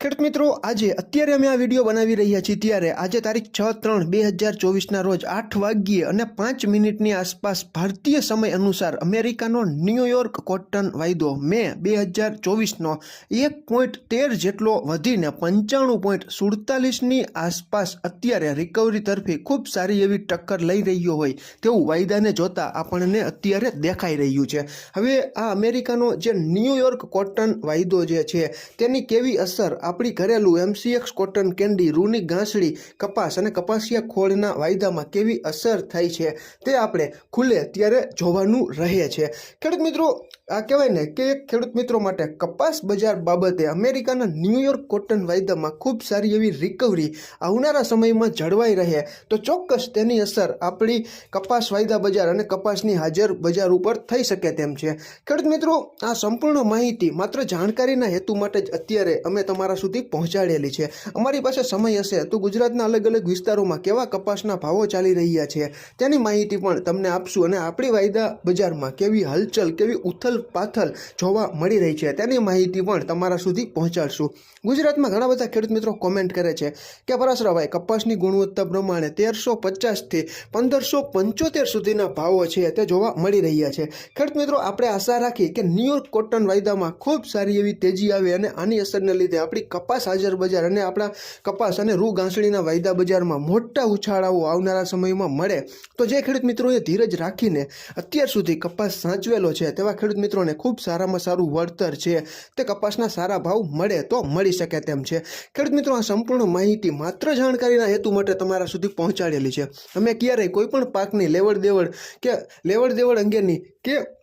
ખેડૂત મિત્રો, આજે અત્યારે અમે આ વીડિયો બનાવી રહ્યા છીએ. ત્યારે આજે તારીખ છ ત્રણ બે હજાર ચોવીસના રોજ આઠ વાગ્યે અને પાંચ મિનિટની આસપાસ ભારતીય સમય અનુસાર અમેરિકાનો ન્યૂયોર્ક કોટન વાયદો મે બે હજાર ચોવીસનો એક પોઈન્ટ તેર જેટલો વધીને પંચાણું પોઈન્ટ સુડતાલીસની આસપાસ અત્યારે રિકવરી તરફી ખૂબ સારી એવી ટક્કર લઈ રહ્યો હોય તેવું વાયદાને જોતા આપણને અત્યારે દેખાઈ રહ્યું છે. હવે આ અમેરિકાનો જે ન્યૂયોર્ક કોટન વાયદો જે છે, તેની કેવી અસર આપણી ઘરેલું એમસીએક્સ કોટન કેન્ડી રૂની ઘાસડી, કપાસ અને કપાસિયા ખોળના વાયદામાં કેવી અસર થાય છે તે આપણે ખુલ્લે ત્યારે જોવાનું રહે છે. ખેડૂત મિત્રો આ કહેવાય ને કે ખેડૂત મિત્રો માટે કપાસ બજાર બાબતે અમેરિકાના ન્યુયોર્ક કોટન વાયદામાં ખૂબ સારી એવી રિકવરી આવનારા સમયમાં જળવાઈ રહે. તો ચોક્કસ તેની અસર આપણી કપાસ વાયદા બજાર અને કપાસની હાજર બજાર ઉપર થઈ શકે તેમ છે. ખેડૂત મિત્રો, આ સંપૂર્ણ માહિતી માત્ર જાણકારીના હેતુ માટે જ અત્યારે અમે તમારા સુધી પહોંચાડેલી છે. અમારી પાસે સમય હશે તો ગુજરાતના અલગ અલગ વિસ્તારોમાં કેવા કપાસના ભાવો ચાલી રહ્યા છે તેની માહિતી પણ તમને આપશું અને આપણી વાયદા બજારમાં કેવી હલચલ, કેવી ઉથલ પાથલ જોવા મળી રહી છે. તેની માહિતી પણ તમારા સુધી પહોંચાડશું. ગુજરાતમાં ઘણા બધા ખેડૂત મિત્રો કોમેન્ટ કરે છે કે પરાશરાભાઈ કપાસની ગુણવત્તા પ્રમાણે તેરસો પચાસથી પંદરસો પંચોતેર સુધીના ભાવો છે તે જોવા મળી રહ્યા છે. ખેડૂત મિત્રો, આપણે આશા રાખી કે ન્યુયોર્ક કોટન વાયદામાં ખૂબ સારી એવી તેજી આવે અને આની અસરને લીધે આપણી કપાસ હાજર બજાર અને આપણા કપાસ અને રૂ ઘાસડીના વાયદા બજારમાં મોટા ઉછાળાઓ આવનારા સમયમાં મળે. તો જે ખેડૂત મિત્રોએ ધીરજ રાખીને અત્યાર સુધી કપાસ સાચવેલો છે તેવા ખેડૂત મિત્રોને ખૂબ સારામાં સારું વળતર છે, તે કપાસના સારા ભાવ મળે તો મળી શકે તેમ છે. ખેડૂત મિત્રો, આ સંપૂર્ણ માહિતી માત્ર જાણકારીના હેતુ માટે તમારા સુધી પહોંચાડેલી છે. અમે ક્યારેય કોઈ પણ પાકની લેવડ દેવડ કે લેવડ દેવડ અંગેની કે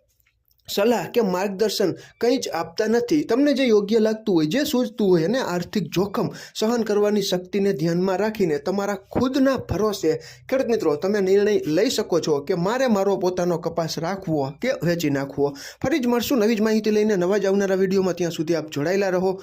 સલાહ કે માર્ગદર્શન કંઈ જ આપતા નથી. તમને જે યોગ્ય લાગતું હોય, જે સૂઝતું હોય અને આર્થિક જોખમ સહન કરવાની શક્તિને ધ્યાનમાં રાખીને તમારા ખુદના ભરોસે, ખેડૂત મિત્રો, તમે નિર્ણય લઈ શકો છો કે મારે મારો પોતાનો કપાસ રાખવો કે વેચી નાખવો. ફરી જ મળશું નવી જ માહિતી લઈને નવા જ આવનારા વિડીયોમાં. ત્યાં સુધી આપ જોડાયેલા રહો.